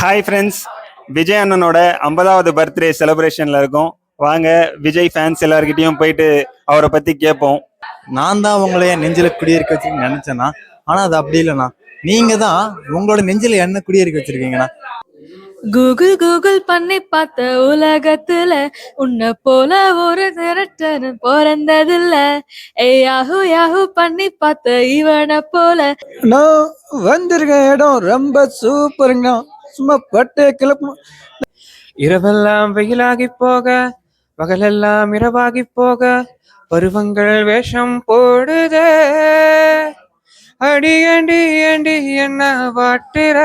Hi friends Vijay அண்ணனோட ஐம்பதாவது birthday செலிப்ரேஷன்ல இருக்கோம். வாங்க விஜய் ஃபேன்ஸ் எல்லார்கிட்டயும் போயிட்டு அவரை பத்தி கேட்போம் நான் தான் உங்களை என் நெஞ்சில குடியிருக்க வச்சு நினைச்சேன்னா ஆனா அது அப்படி இல்லைண்ணா. நீங்க தான் உங்களோட நெஞ்சில என்ன குடியிருக்க வச்சிருக்கீங்கண்ணா? கூகுள் கூகுள் பண்ணி பார்த்த உலகத்துல உன்னை போல ஒரு திரட்டனு பிறந்ததில்ல. ஏய் யாஹூ யாஹூ பண்ணி பார்த்த இவனை போல. நான் வந்திருக்க இடம் ரொம்ப சூப்பருங்கண்ணா சும்மா பட்டே கிளப்பு இரவெல்லாம் வெயிலாகி போக பகலெல்லாம் இரவாகி போக பருவங்கள் வேஷம் போடுதே. அடி அடி அடி என்ன வாட்டுற?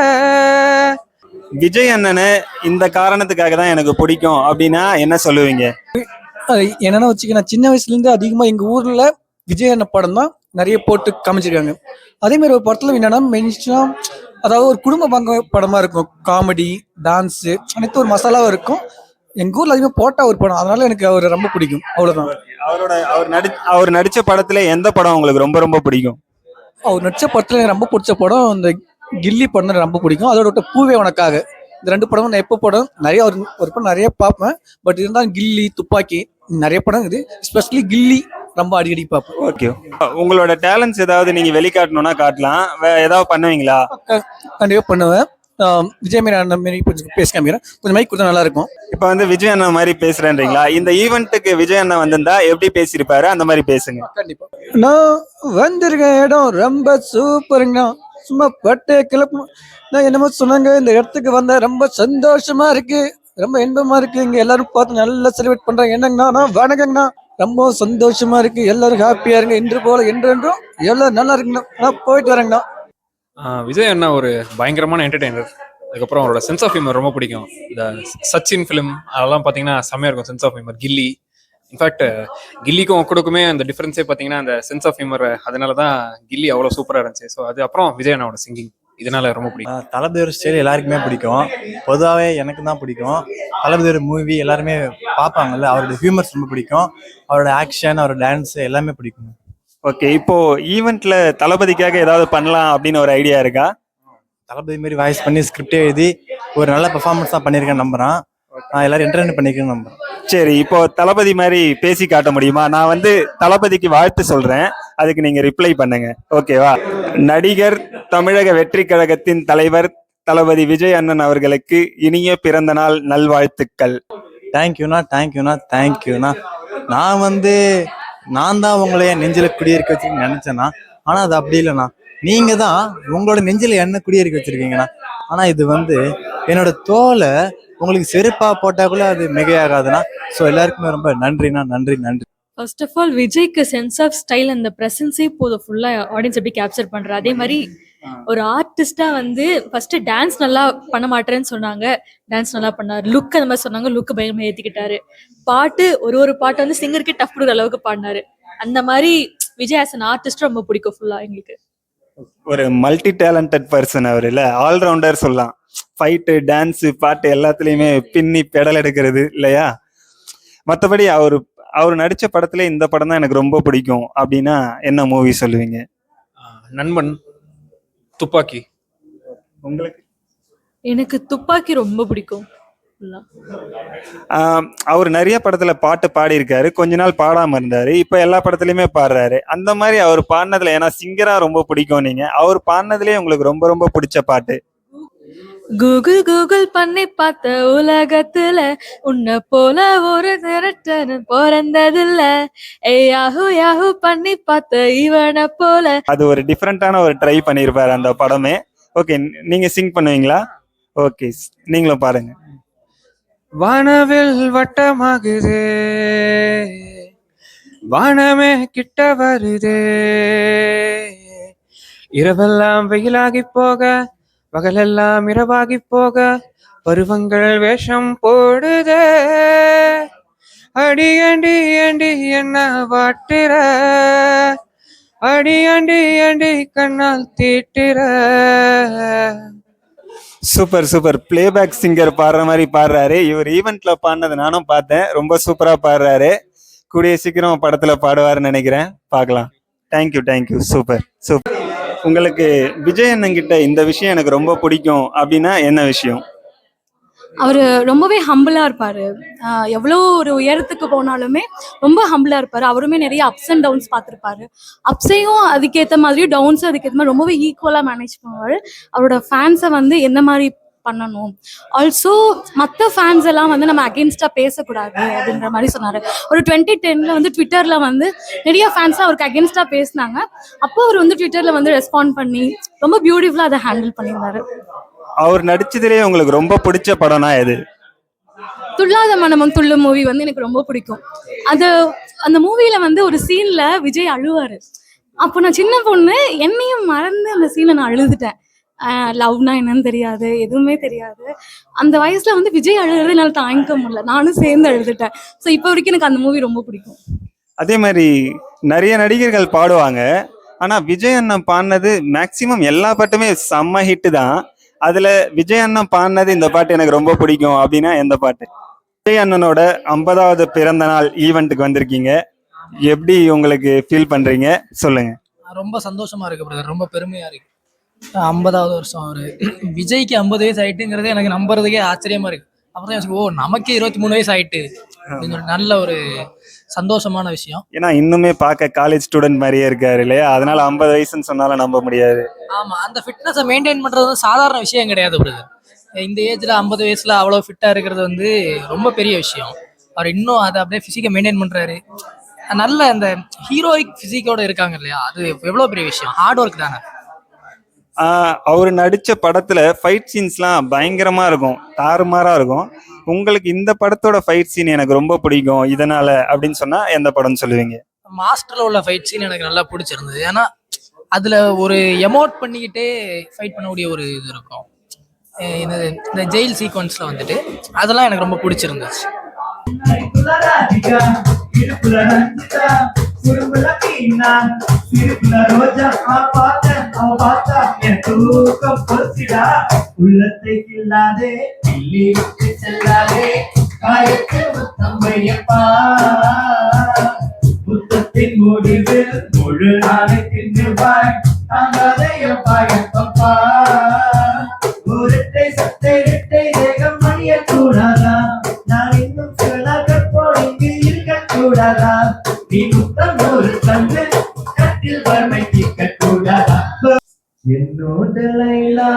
விஜய் அண்ணனை இந்த காரணத்துக்காக தான் எனக்கு பிடிக்கும் அப்படின்னா என்ன சொல்லுவீங்க? என்னன்னா வச்சுக்க நான் சின்ன வயசுல இருந்து அதிகமா எங்க ஊர்ல விஜய் அண்ணன் படம் தான் நிறைய போட்டு காமிச்சிருக்காங்க. அதே மாதிரி ஒரு படத்துல என்னன்னா மென்ஷனா அதாவது ஒரு குடும்ப பங்க படமா இருக்கும். காமெடி டான்ஸ் அனைத்து ஒரு மசாலாவும் இருக்கும். எங்க ஊர்ல அதிகமா போட்டா ஒரு படம். அதனால எனக்கு அவர் ரொம்ப பிடிக்கும். அவ்வளவுதான். அவரோட அவர் நடி அவர் நடிச்ச படத்துல எந்த படம் உங்களுக்கு ரொம்ப ரொம்ப பிடிக்கும்? அவர் நடிச்ச படத்துல எனக்கு ரொம்ப பிடிச்ச படம் இந்த கில்லி படம் எனக்கு ரொம்ப பிடிக்கும். அதோட விட்ட பூவே உனக்காக. இந்த ரெண்டு படமும் நான் எப்போ படம் நிறைய ஒரு ஒரு படம் நிறைய பார்ப்பேன். பட் இருந்தாலும் கில்லி துப்பாக்கி நிறைய படம் இருக்குது. எஸ்பெஷலி கில்லி ரொம்ப அடிக்கடி பார்ப்பேன். ஓகே உங்களோட டேலண்ட்ஸ் ஏதாவது நீங்க வெளிக்காட்டணும்னா காட்டலாம். ஏதாவது பண்ணுவீங்களா? கண்டிப்பாக பண்ணுவேன். விஜய் மாரி அண்ணன் மாரி கொஞ்சம் பேச காமிக்கிறேன். கொஞ்சம் மைக் கொடுத்தா நல்லா இருக்கும். இப்ப வந்து விஜய் அண்ணன் மாதிரி பேசுறேன்றீங்களா? இந்த ஈவெண்ட்டுக்கு விஜய் அண்ணன் வந்திருந்தா எப்படி பேசியிருப்பாரு? அந்த மாதிரி பேசுங்க. கண்டிப்பா. நான் வந்திருக்க இடம் ரொம்ப சூப்பருங்கண்ணா சும்மா பட்டே கிளப்பு நான் என்னமோ சொன்னாங்க இந்த இடத்துக்கு வந்த ரொம்ப சந்தோஷமா இருக்கு. ரொம்ப இன்பமா இருக்கு. இங்க எல்லாரும் பார்த்து நல்லா செலிப்ரேட் பண்றாங்க. என்னங்கண்ணா? நான் வணக்கங்கண்ணா. ரொம்ப சந்தோஷமா இருக்கு. எல்லாரும் ஹாப்பியா இருங்க. இன்று போல என்றென்றும் எவ்வளவு நல்லா இருக்குண்ணா நான் போயிட்டு வரேங்கண்ணா. விஜய் அண்ணா ஒரு பயங்கரமான என்டர்டெய்னர் அதுக்கப்புறம் அவரோட சென்ஸ் ஆஃப் ஹியூமர் ரொம்ப பிடிக்கும். இந்த சச்சின் ஃபிலிம் அதெல்லாம் பார்த்தீங்கன்னா செம்மையா இருக்கும். Sense of humour Ghilli. In fact கில்லிக்கும் ஒக்குடுக்குமே அந்த டிஃபரன்ஸே பார்த்தீங்கன்னா அந்த சென்ஸ் ஆஃப் ஹியூமர் அதனால தான் கில்லி அவ்வளோ சூப்பராக இருந்துச்சு. ஸோ அது அப்புறம் விஜய் அண்ணாவோட சிங்கிங் இதனால ரொம்ப பிடிக்கும். தளபதி ஒரு ஸ்டைல் எல்லாருக்குமே பிடிக்கும். பொதுவாகவே எனக்கு தான் பிடிக்கும். தளபதி ஒரு மூவி எல்லாருமே பார்ப்பாங்கல்ல அவரோட ஹியூமர்ஸ் ரொம்ப பிடிக்கும். அவரோட ஆக்ஷன் அவரோட டான்ஸ் எல்லாமே பிடிக்கும். ஓகே இப்போ ஈவெண்ட்ல தளபதிக்காக ஏதாவது பண்ணலாம் அப்படின்னு ஒரு ஐடியா இருக்கா? தளபதி மாதிரி வாய்ஸ் பண்ணி ஸ்கிரிப்ட் எழுதி ஒரு நல்ல பெர்ஃபார்மன்ஸ் தான் பண்ணியிருக்கேன் நம்புறேன். நான் எல்லாரும் என்டர்டைன் பண்ணிக்கிறேன்னு நம்புறேன் சரி இப்போ தளபதி மாதிரி பேசி காட்ட முடியுமா? நான் வந்து தளபதிக்கு வாழ்த்து சொல்றேன். அதுக்கு நீங்க ரிப்ளை பண்ணுங்க. ஓகேவா நடிகர் தமிழக வெற்றி கழகத்தின் தலைவர் தளபதி விஜய் அண்ணன் அவர்களுக்கு இனிய பிறந்த நாள் நல்வாழ்த்துக்கள். தேங்க்யூண்ணா தேங்க்யூண்ணா தேங்க்யூண்ணா நான் வந்து நான் தான் உங்களை என் நெஞ்சில குடியிருக்க வச்சு நினைச்சேன்னா ஆனா அது அப்படி இல்லைண்ணா நீங்க தான் உங்களோட நெஞ்சில என்ன குடியிருக்க வச்சிருக்கீங்கண்ணா ஆனா இது வந்து என்னோட தோலை உங்களுக்கு செருப்பா போட்டா கூட அது மிகையாகாதுன்னா ஸோ எல்லாருக்குமே ரொம்ப நன்றிண்ணா நன்றி நன்றி. ஃபர்ஸ்ட் ஆஃப் ஆல் விஜய்க்கு சென்ஸ் ஆஃப் ஸ்டைல் அந்த ப்ரெசன்ஸே போதும். ஃபுல்லா ஆடியன்ஸ் எப்படி கேப்சர் பண்ணுற அதே மாதிரி ஒரு ஆர்டிஸ்டா வந்து ஃபர்ஸ்ட் டான்ஸ் நல்லா பண்ண மாட்டேன்னு சொன்னாங்க. டான்ஸ் நல்லா பண்ணாரு. லுக் அந்த மாதிரி சொன்னாங்க. லுக் பயங்கரமா ஏத்திக்கிட்டாரு. பாட்டு ஒரு ஒரு பாட்டு வந்து சிங்கருக்கே டஃப் கொடுக்குற அளவுக்கு பாடினாரு. அந்த மாதிரி விஜய் ஆஸ் அன் ஆர்டிஸ்ட் ரொம்ப பிடிக்கும் ஃபுல்லா எங்களுக்கு. ஒரு மல்டி டேலண்டட் பர்சன் அவர் இல்ல ஆல்ரவுண்டர் சொல்லலாம். ஃபைட்டு டான்ஸ் பாட்டு எல்லாத்துலயுமே பின்னி பெடல் எடுக்கிறது இல்லையா? மற்றபடி அவர் அவர் நடிச்ச படத்துல இந்த படம் தான் எனக்கு ரொம்ப பிடிக்கும் அப்படின்னா என்ன மூவி சொல்லுவீங்க? நண்பன் துப்பாக்கி. உங்களுக்கு? எனக்கு துப்பாக்கி ரொம்ப பிடிக்கும். அவர் நிறைய படத்துல பாட்டு பாடியிருக்காரு. கொஞ்ச நாள் பாடாம இருந்தாரு. இப்ப எல்லா படத்துலயுமே பாடுறாரு. அந்த மாதிரி அவர் பாடினதுல ஏன்னா சிங்கரா ரொம்ப பிடிக்கும் நீங்க. அவர் பாடினதுலயே உங்களுக்கு ரொம்ப ரொம்ப பிடிச்ச பாட்டு. கூகுள் கூகுள் பண்ணி பார்த்த உலகத்துல உன்னை போல ஒரு திரட்டனு பிறந்ததில்ல. யாஹூ யாஹூ பண்ணி பார்த்த இவனை போல. அது ஒரு டிஃப்ரெண்டான ஒரு ட்ரை பண்ணியிருப்பாரு அந்த படமே. ஓகே நீங்க சிங் பண்ணுவீங்களா? ஓகே நீங்களும் பாருங்க. வானவில் வட்டமாகுதே. வானமே கிட்ட வருதே. இரவெல்லாம் வெயிலாகி போக பகலெல்லாம் இரவாகி போக பருவங்கள் வேஷம் போடுதே. அடி அண்டி அண்டி என்ன வாட்டுற? அடி அண்டி அண்டி கண்ணால் தீட்டுற? Super super. பிளேபேக் சிங்கர் பாடுற மாதிரி பாடுறாரு. இவர் ஈவெண்ட்ல பாடினது நானும் பார்த்தேன். ரொம்ப சூப்பரா பாடுறாரு. கூடிய சீக்கிரம் படத்துல பாடுவாருன்னு நினைக்கிறேன். பார்க்கலாம். தேங்க்யூ தேங்க்யூ சூப்பர் சூப்பர் உங்களுக்கு விஜய் அண்ணன் கிட்ட இந்த விஷயம் எனக்கு ரொம்ப பிடிக்கும் அப்படின்னா என்ன விஷயம்? அவர் ரொம்பவே ஹம்பிளாக இருப்பார். எவ்வளோ ஒரு உயரத்துக்கு போனாலுமே ரொம்ப ஹம்பிளாக இருப்பார். அவருமே நிறைய அப்ஸ் அண்ட் டவுன்ஸ் பார்த்துருப்பாரு. அப்ஸையும் அதுக்கேற்ற மாதிரியும் டவுன்ஸும் அதுக்கேற்ற மாதிரி ரொம்பவே ஈக்குவலாக மேனேஜ் பண்ணுவார். அவரோட ஃபேன்ஸை வந்து எந்த மாதிரி பண்ணணும்? ஆல்சோ மற்ற ஃபேன்ஸ் எல்லாம் வந்து நம்ம அகேன்ஸ்டாக பேசக்கூடாது அப்படின்ற மாதிரி சொன்னார். ஒரு டுவெண்ட்டி டென்னில் வந்து ட்விட்டரில் வந்து நிறைய ஃபேன்ஸ்லாம் அவருக்கு அகேன்ஸ்டாக பேசினாங்க. அப்போ அவர் வந்து ட்விட்டரில் வந்து ரெஸ்பாண்ட் பண்ணி ரொம்ப பியூட்டிஃபுல்லாக அதை ஹேண்டில் பண்ணியிருந்தாரு. அவர் நடிச்சதுலேயே உங்களுக்கு ரொம்ப பிடிச்ச படம்னா எது? துள்ளாத மனமும் துள்ளும் மூவி வந்து எனக்கு ரொம்ப பிடிக்கும். அது அந்த மூவில வந்து ஒரு சீன்ல விஜய் அழுவாரு. அப்போ நான் சின்ன பொண்ணு என்னையும் மறந்து அந்த சீனை நான் அழுதுட்டேன். லவ்னா என்னன்னு தெரியாது எதுவுமே தெரியாது. அந்த வயசுல வந்து விஜய் அழுகிறது என்னால் தாங்கிக்க முடியல. நானும் சேர்ந்து அழுதுட்டேன். ஸோ இப்போ வரைக்கும் எனக்கு அந்த மூவி ரொம்ப பிடிக்கும். அதே மாதிரி நிறைய நடிகர்கள் பாடுவாங்க. ஆனா விஜய் அண்ணன் பாடினது மேக்சிமம் எல்லா பாட்டுமே செம்ம ஹிட் தான். அதுல விஜய் அண்ணன் பாடினது இந்த பாட்டு எனக்கு ரொம்ப பிடிக்கும் அப்படின்னா எந்த பாட்டு? விஜய் அண்ணனோட ஐம்பதாவது பிறந்த நாள் ஈவெண்ட்டுக்கு வந்திருக்கீங்க. எப்படி உங்களுக்கு ஃபீல் பண்றீங்க? சொல்லுங்க. ரொம்ப சந்தோஷமா இருக்கு பிரதர் ரொம்ப பெருமையா இருக்கு. ஐம்பதாவது வருஷம் அவரு. விஜய்க்கு ஐம்பது வயசு ஆயிட்டுங்கிறது எனக்கு நம்புறதுக்கே ஆச்சரியமா இருக்கு. அப்புறம் ஓ நமக்கே இருபத்தி மூணு வயசு ஆயிட்டு. அப்படின்னு சொல்லி நல்ல ஒரு சந்தோஷமான விஷயம். ஏன்னா இன்னுமே பார்க்க காலேஜ் ஸ்டூடெண்ட் மாதிரியே இருக்காரு இல்லையா? அதனால ஐம்பது வயசுன்னு சொன்னாலும் நம்ப முடியாது. ஆமா அந்த ஃபிட்னஸை மெயின்டைன் பண்றது சாதாரண விஷயம் கிடையாது பிரதர் இந்த ஏஜ்ல ஐம்பது வயசுல அவ்வளவு ஃபிட்டா இருக்கிறது வந்து ரொம்ப பெரிய விஷயம். அவர் இன்னும் அதை அப்படியே பிசிக்கை மெயின்டைன் பண்றாரு. நல்ல அந்த ஹீரோயிக் பிசிக்கோட இருக்காங்க இல்லையா? அது எவ்வளவு பெரிய விஷயம்? ஹார்ட் ஒர்க் தானே. அவர் நடிச்ச படத்துல ஃபைட் சீன்ஸ்லாம் பயங்கரமா இருக்கும். தாறுமாறா இருக்கும். உங்களுக்கு இந்த படத்தோட ஃபைட் சீன் எனக்கு ரொம்ப பிடிக்கும். இதனால அப்படின்னு சொன்னா எந்த படம்னு சொல்லுவீங்க? மாஸ்டர்ல உள்ள ஃபைட் சீன் எனக்கு நல்லா பிடிச்சிருந்தது. ஏன்னா அதுல ஒரு எமோட் பண்ணிக்கிட்டே ஃபைட் பண்ணக்கூடிய ஒரு இது இருக்கும். என்னது? இந்த ஜெயில் சீக்வன்ஸ்ல வந்துட்டு அதெல்லாம் எனக்கு ரொம்ப பிடிச்சிருந்துச்சு. உள்ளத்தை செல்லாதே காயத்து முத்தம் வையப்பா முடிவில் முழு நாளை தின்றுவாய் தாங்காதையப்பா எப்பப்பா. ஊரட்டை சட்டை இரட்டை தேகம் மணிய நான் இன்னும் சில நாட்கள் போல் இங்கு இருக்க நீ முத்தம் ஒரு தந்து கட்டில் வறுமை என்னோட லைலா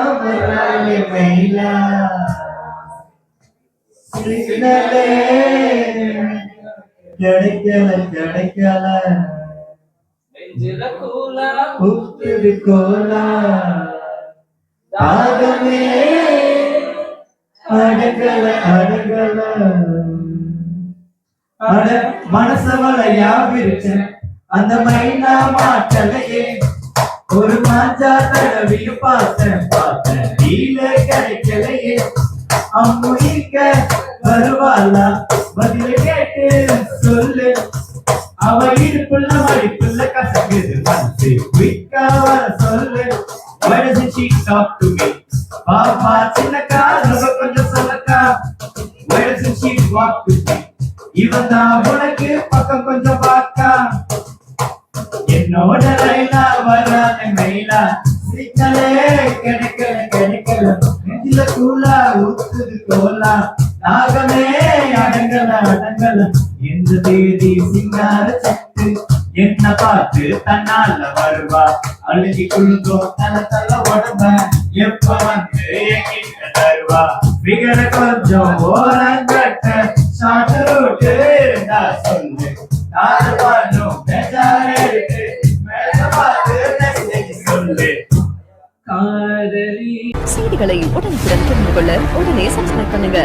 மயிலா சிக்னலே கிடைக்கல கிடைக்கல உப்புது கோலா தாகமே அடங்கல அடங்கல அட மனசவள யாவிருச்சேன் அந்த மைனா மாட்டலையே ஒரு மாஞ்சா தடவியும் பார்த்தேன் பார்த்தேன் நீல கிடைக்கலையே அம்முடி வருவாளா? பதில கேட்டு சொல்லு. அவ இடுப்புள்ள மடிப்புள்ள கசக்குது. வந்து குயிக்கா வர சொல்லு. Why doesn't she talk to me? பாப்பா சின்னக்கா ரொம்ப கொஞ்சம் சொல்லக்கா. Why doesn't she walk with me? இவன் தான் உனக்கு பக்கம் கொஞ்சம் பாக்கா என்னோட லைலா வராத மெயிலா. சிக்கலே கிடைக்கல கிடைக்கல நெஞ்சில கூலா ஊத்துது கோலா நாகமே அடங்கல அடங்கல. இந்த தேதி சிங்கார சத்து என்ன பார்த்து தன்னால வருவா? அழுகி குழுங்கோ தல தல உடம்ப எப்ப வந்து என்கிட்ட தருவா? விகர கொஞ்சம் ஓரங்கட்ட சாட்டு ரூட் இருந்தா சொல்லு. நாலு பாடும் பெஜார் எடுத்து மேல பார்த்து சொல்லு. காதலி. செய்திகளை உடனுக்குடன் தெரிந்து கொள்ள உடனே சப்ஸ்கிரைப் பண்ணுங்க.